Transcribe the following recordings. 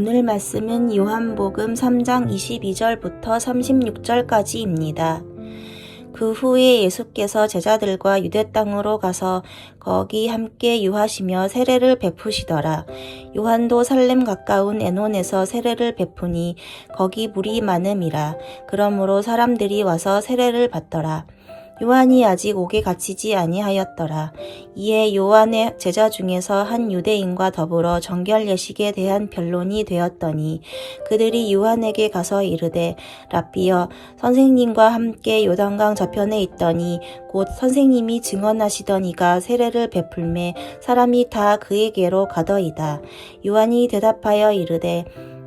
오늘 말씀은 요한복음 3장 22절부터 36절까지입니다. 그 후에 예수께서 제자들과 유대 땅으로 가서 거기 함께 유하시며 세례를 베푸시더라. 요한도 살렘 가까운 에논에서 세례를 베푸니 거기 물이 많음이라. 그러므로 사람들이 와서 세례를 받더라. 요한이 아직 옥에 갇히지 아니하였더라. 이에 요한의 제자 중에서 한 유대인과 더불어 정결 예식에 대한 변론이 되었더니 그들이 요한에게 가서 이르되 라비여 선생님과 함께 요단강 저편에 있더니 곧 선생님이 증언하시던 이가 세례를 베풀매 사람이 다 그에게로 가더이다. 요한이 대답하여 이르되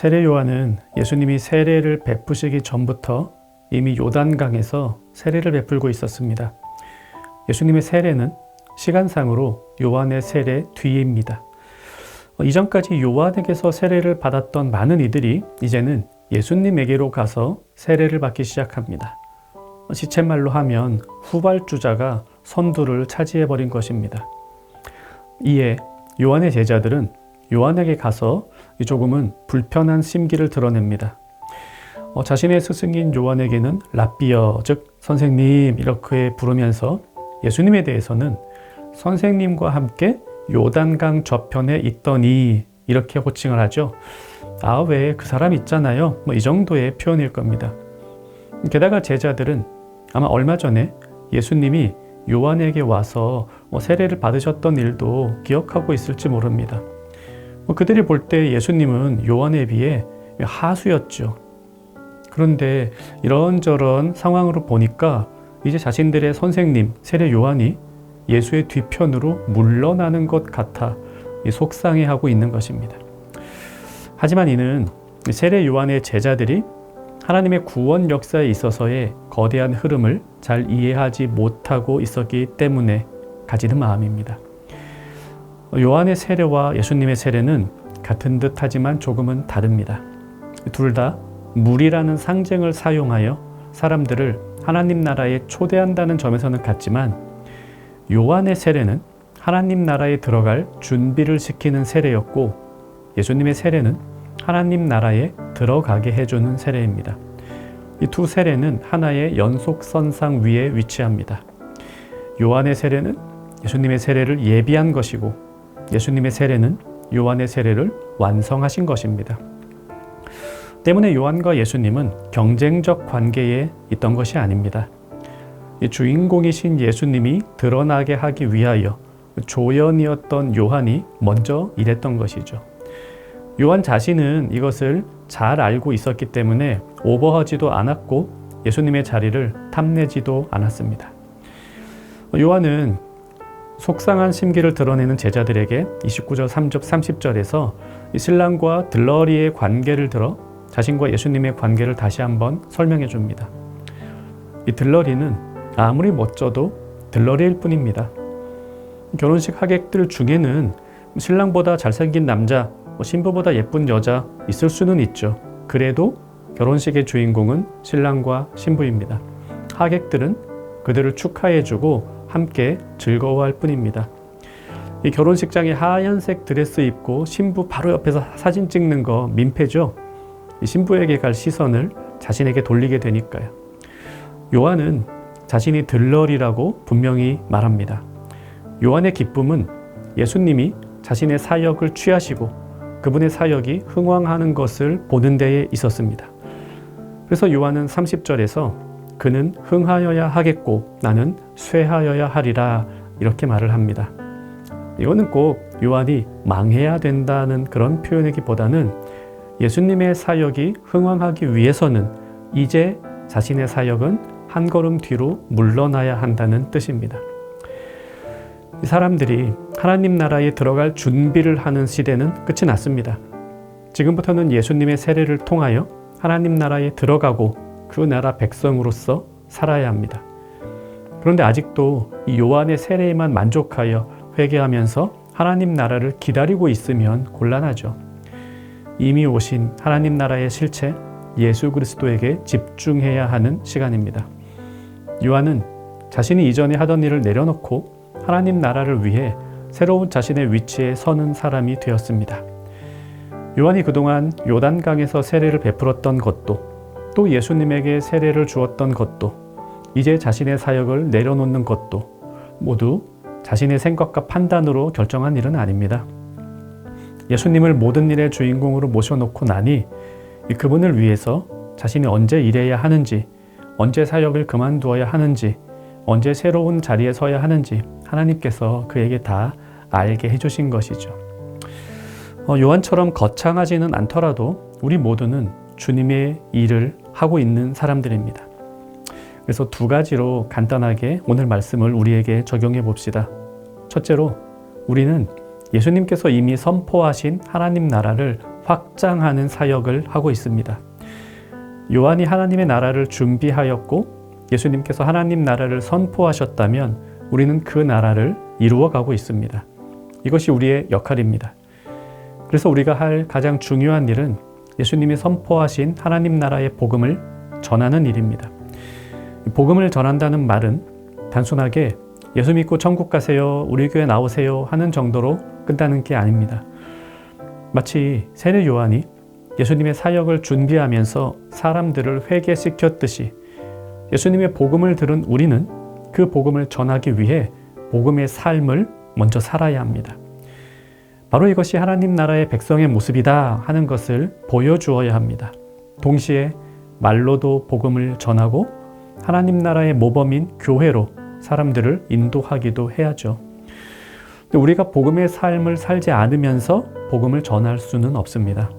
세례 요한은 예수님이 세례를 베푸시기 전부터 이미 요단강에서 세례를 베풀고 있었습니다. 예수님의 세례는 시간상으로 요한의 세례 뒤입니다. 이전까지 요한에게서 세례를 받았던 많은 이들이 이제는 예수님에게로 가서 세례를 받기 시작합니다. 시쳇말로 하면 후발주자가 선두를 차지해버린 것입니다. 이에 요한의 제자들은 요한에게 가서 조금은 불편한 심기를 드러냅니다. 어, 자신의 스승인 요한에게는 라비어, 즉 선생님 이렇게 부르면서 예수님에 대해서는 선생님과 함께 요단강 저편에 있더니 이렇게 호칭을 하죠. 아, 왜 그 사람 있잖아요. 뭐 이 정도의 표현일 겁니다. 게다가 제자들은 아마 얼마 전에 예수님이 요한에게 와서 뭐 세례를 받으셨던 일도 기억하고 있을지 모릅니다. 뭐 그들이 볼 때 예수님은 요한에 비해 하수였죠. 그런데 이런저런 상황으로 보니까 이제 자신들의 선생님 세례 요한이 예수의 뒤편으로 물러나는 것 같아 속상해하고 있는 것입니다. 하지만 이는 세례 요한의 제자들이 하나님의 구원 역사에 있어서의 거대한 흐름을 잘 이해하지 못하고 있었기 때문에 가지는 마음입니다. 요한의 세례와 예수님의 세례는 같은 듯 하지만 조금은 다릅니다. 둘 다 물이라는 상징을 사용하여 사람들을 하나님 나라에 초대한다는 점에서는 같지만 요한의 세례는 하나님 나라에 들어갈 준비를 시키는 세례였고 예수님의 세례는 하나님 나라에 들어가게 해주는 세례입니다. 이 두 세례는 하나의 연속선상 위에 위치합니다. 요한의 세례는 예수님의 세례를 예비한 것이고 예수님의 세례는 요한의 세례를 완성하신 것입니다. 때문에 요한과 예수님은 경쟁적 관계에 있던 것이 아닙니다. 주인공이신 예수님이 드러나게 하기 위하여 조연이었던 요한이 먼저 일했던 것이죠. 요한 자신은 이것을 잘 알고 있었기 때문에 오버하지도 않았고 예수님의 자리를 탐내지도 않았습니다. 요한은 속상한 심기를 드러내는 제자들에게 29절 3절 30절에서 신랑과 들러리의 관계를 들어 자신과 예수님의 관계를 다시 한번 설명해 줍니다. 이 들러리는 아무리 멋져도 들러리일 뿐입니다. 결혼식 하객들 중에는 신랑보다 잘생긴 남자, 뭐 신부보다 예쁜 여자 있을 수는 있죠. 그래도 결혼식의 주인공은 신랑과 신부입니다. 하객들은 그들을 축하해주고 함께 즐거워할 뿐입니다. 이 결혼식장에 하얀색 드레스 입고 신부 바로 옆에서 사진 찍는 거 민폐죠. 이 신부에게 갈 시선을 자신에게 돌리게 되니까요. 요한은 자신이 들러리라고 분명히 말합니다. 요한의 기쁨은 예수님이 자신의 사역을 취하시고 그분의 사역이 흥왕하는 것을 보는 데에 있었습니다. 그래서 요한은 30절에서 그는 흥하여야 하겠고 나는 쇠하여야 하리라 이렇게 말을 합니다. 이거는 꼭 요한이 망해야 된다는 그런 표현이기보다는 예수님의 사역이 흥왕하기 위해서는 이제 자신의 사역은 한 걸음 뒤로 물러나야 한다는 뜻입니다. 이 사람들이 하나님 나라에 들어갈 준비를 하는 시대는 끝이 났습니다. 지금부터는 예수님의 세례를 통하여 하나님 나라에 들어가고 그 나라 백성으로서 살아야 합니다. 그런데 아직도 이 요한의 세례에만 만족하여 회개하면서 하나님 나라를 기다리고 있으면 곤란하죠. 이미 오신 하나님 나라의 실체 예수 그리스도에게 집중해야 하는 시간입니다. 요한은 자신이 이전에 하던 일을 내려놓고 하나님 나라를 위해 새로운 자신의 위치에 서는 사람이 되었습니다. 요한이 그동안 요단강에서 세례를 베풀었던 것도 또 예수님에게 세례를 주었던 것도 이제 자신의 사역을 내려놓는 것도 모두 자신의 생각과 판단으로 결정한 일은 아닙니다. 예수님을 모든 일의 주인공으로 모셔놓고 나니 그분을 위해서 자신이 언제 일해야 하는지, 언제 사역을 그만두어야 하는지, 언제 새로운 자리에 서야 하는지 하나님께서 그에게 다 알게 해주신 것이죠. 어, 요한처럼 거창하지는 않더라도 우리 모두는 주님의 일을 하고 있는 사람들입니다. 그래서 두 가지로 간단하게 오늘 말씀을 우리에게 적용해 봅시다. 첫째로 우리는 예수님께서 이미 선포하신 하나님 나라를 확장하는 사역을 하고 있습니다. 요한이 하나님의 나라를 준비하였고 예수님께서 하나님 나라를 선포하셨다면 우리는 그 나라를 이루어 가고 있습니다. 이것이 우리의 역할입니다. 그래서 우리가 할 가장 중요한 일은 예수님이 선포하신 하나님 나라의 복음을 전하는 일입니다. 복음을 전한다는 말은 단순하게 예수 믿고 천국 가세요, 우리 교회 나오세요 하는 정도로 끝나는 게 아닙니다. 마치 세례 요한이 예수님의 사역을 준비하면서 사람들을 회개시켰듯이 예수님의 복음을 들은 우리는 그 복음을 전하기 위해 복음의 삶을 먼저 살아야 합니다. 바로 이것이 하나님 나라의 백성의 모습이다 하는 것을 보여주어야 합니다. 동시에 말로도 복음을 전하고 하나님 나라의 모범인 교회로 사람들을 인도하기도 해야죠. 우리가 복음의 삶을 살지 않으면서 복음을 전할 수는 없습니다.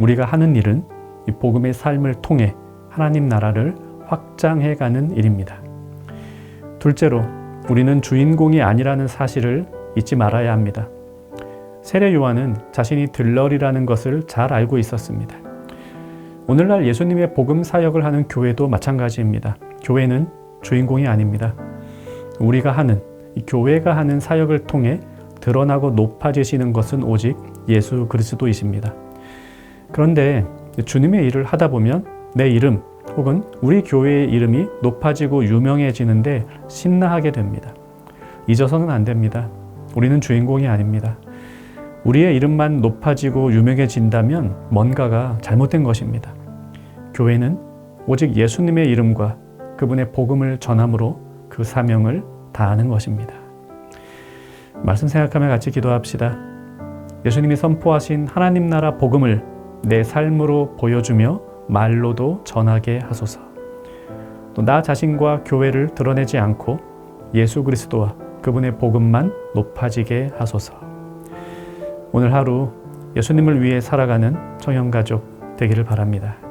우리가 하는 일은 이 복음의 삶을 통해 하나님 나라를 확장해가는 일입니다. 둘째로 우리는 주인공이 아니라는 사실을 잊지 말아야 합니다. 세례 요한은 자신이 들러리라는 것을 잘 알고 있었습니다. 오늘날 예수님의 복음 사역을 하는 교회도 마찬가지입니다. 교회는 주인공이 아닙니다. 우리가 하는 교회가 하는 사역을 통해 드러나고 높아지시는 것은 오직 예수 그리스도이십니다. 그런데 주님의 일을 하다 보면 내 이름 혹은 우리 교회의 이름이 높아지고 유명해지는데 신나하게 됩니다. 잊어서는 안 됩니다. 우리는 주인공이 아닙니다. 우리의 이름만 높아지고 유명해진다면 뭔가가 잘못된 것입니다. 교회는 오직 예수님의 이름과 그분의 복음을 전함으로 그 사명을 다하는 것입니다. 말씀 생각하며 같이 기도합시다. 예수님이 선포하신 하나님 나라 복음을 내 삶으로 보여주며 말로도 전하게 하소서. 또 나 자신과 교회를 드러내지 않고 예수 그리스도와 그분의 복음만 높아지게 하소서. 오늘 하루 예수님을 위해 살아가는 청년가족 되기를 바랍니다.